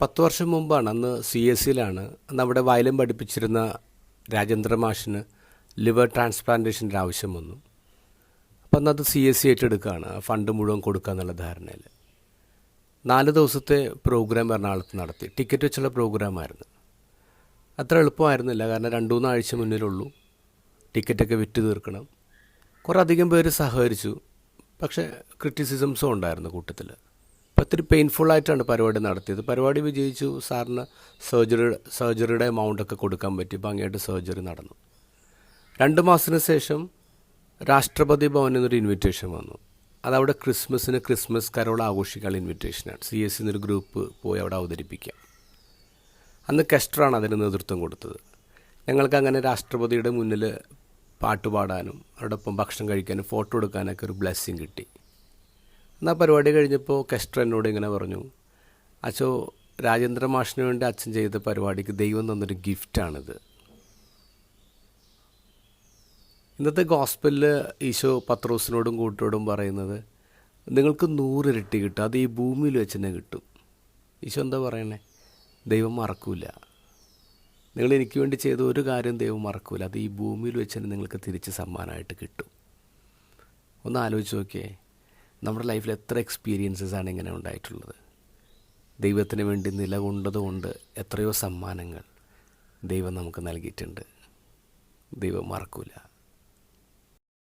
പത്ത് വർഷം മുമ്പാണ് അന്ന് സി എസ് സിയിലാണ്. അന്ന് അവിടെ വയലിൻ പഠിപ്പിച്ചിരുന്ന രാജേന്ദ്ര മാഷിന് ലിവർ ട്രാൻസ്പ്ലാന്റേഷന്റെ ആവശ്യം വന്നു. അപ്പം അന്നത് സി എസ് സി ഏറ്റെടുക്കുകയാണ് ഫണ്ട് മുഴുവൻ കൊടുക്കുക എന്നുള്ള ധാരണയിൽ. നാല് ദിവസത്തെ പ്രോഗ്രാം എറണാകുളത്ത് നടത്തി. ടിക്കറ്റ് വെച്ചുള്ള പ്രോഗ്രാമായിരുന്നു അത്ര എളുപ്പമായിരുന്നില്ല കാരണം രണ്ടു മൂന്നാഴ്ച മുന്നിലുള്ളൂ. ടിക്കറ്റൊക്കെ വിറ്റ് തീർക്കണം. കുറേ അധികം പേര് സഹകരിച്ചു. പക്ഷേ ക്രിറ്റിസിസംസും ഉണ്ടായിരുന്നു കൂട്ടത്തിൽ അപ്പം പെയിൻഫുൾ ആയിട്ടാണ് പരിപാടി നടത്തിയത്. പരിപാടി വിജയിച്ചു. സാറിന് സർജറി സർജറിയുടെ എമൗണ്ടൊക്കെ കൊടുക്കാൻ പറ്റി. ഭംഗിയായിട്ട് സർജറി നടന്നു. രണ്ട് മാസത്തിന് ശേഷം രാഷ്ട്രപതി ഭവനിൽ നിന്നൊരു ഇൻവിറ്റേഷൻ വന്നു. അതവിടെ ക്രിസ്മസിന് ക്രിസ്മസ് കരോൾ ആഘോഷിക്കാനുള്ള ഇൻവിറ്റേഷനാണ് സി എസ് സിന്നൊരു ഗ്രൂപ്പ് പോയി അവിടെ അവതരിപ്പിക്കാം. അന്ന് കെസ്റ്ററാണ് അതിന് നേതൃത്വം കൊടുത്തത്. ഞങ്ങൾക്ക് അങ്ങനെ രാഷ്ട്രപതിയുടെ മുന്നിൽ പാട്ട് പാടാനും അവരോടൊപ്പം ഭക്ഷണം കഴിക്കാനും ഫോട്ടോ എടുക്കാനൊക്കെ ഒരു ബ്ലെസ്സിങ് കിട്ടി. എന്നാൽ പരിപാടി കഴിഞ്ഞപ്പോൾ കെസ്റ്റർ എന്നോട് ഇങ്ങനെ പറഞ്ഞു അച്ചോ രാജേന്ദ്ര മാഷിന് വേണ്ടി അച്ഛൻ ചെയ്ത പരിപാടിക്ക് ദൈവം തന്നൊരു ഗിഫ്റ്റാണിത് ഇന്നത്തെ ഗോസ്പലിൽ ഈശോ പത്രോസിനോടും കൂട്ടോടും പറയുന്നത് നിങ്ങൾക്ക് നൂറിരട്ടി കിട്ടും അത് ഈ ഭൂമിയിൽ വെച്ച് തന്നെ കിട്ടും. ഈശോ എന്താ പറയണേ? ദൈവം മറക്കൂല. നിങ്ങൾ എനിക്ക് വേണ്ടി ചെയ്ത ഒരു കാര്യം ദൈവം മറക്കൂല അത് ഈ ഭൂമിയിൽ വെച്ച് തന്നെ നിങ്ങൾക്ക് തിരിച്ച് സമ്മാനമായിട്ട് കിട്ടും. ഒന്ന് ആലോചിച്ച് നോക്കിയേ. നമ്മുടെ ലൈഫിൽ എത്ര എക്സ്പീരിയൻസസ് ആണ് ഇങ്ങനെ ഉണ്ടായിട്ടുള്ളത്? ദൈവത്തിന് വേണ്ടി നിലകൊണ്ടതുകൊണ്ട് എത്രയോ സമ്മാനങ്ങൾ ദൈവം നമുക്ക് നൽകിയിട്ടുണ്ട്. ദൈവം മറക്കൂല.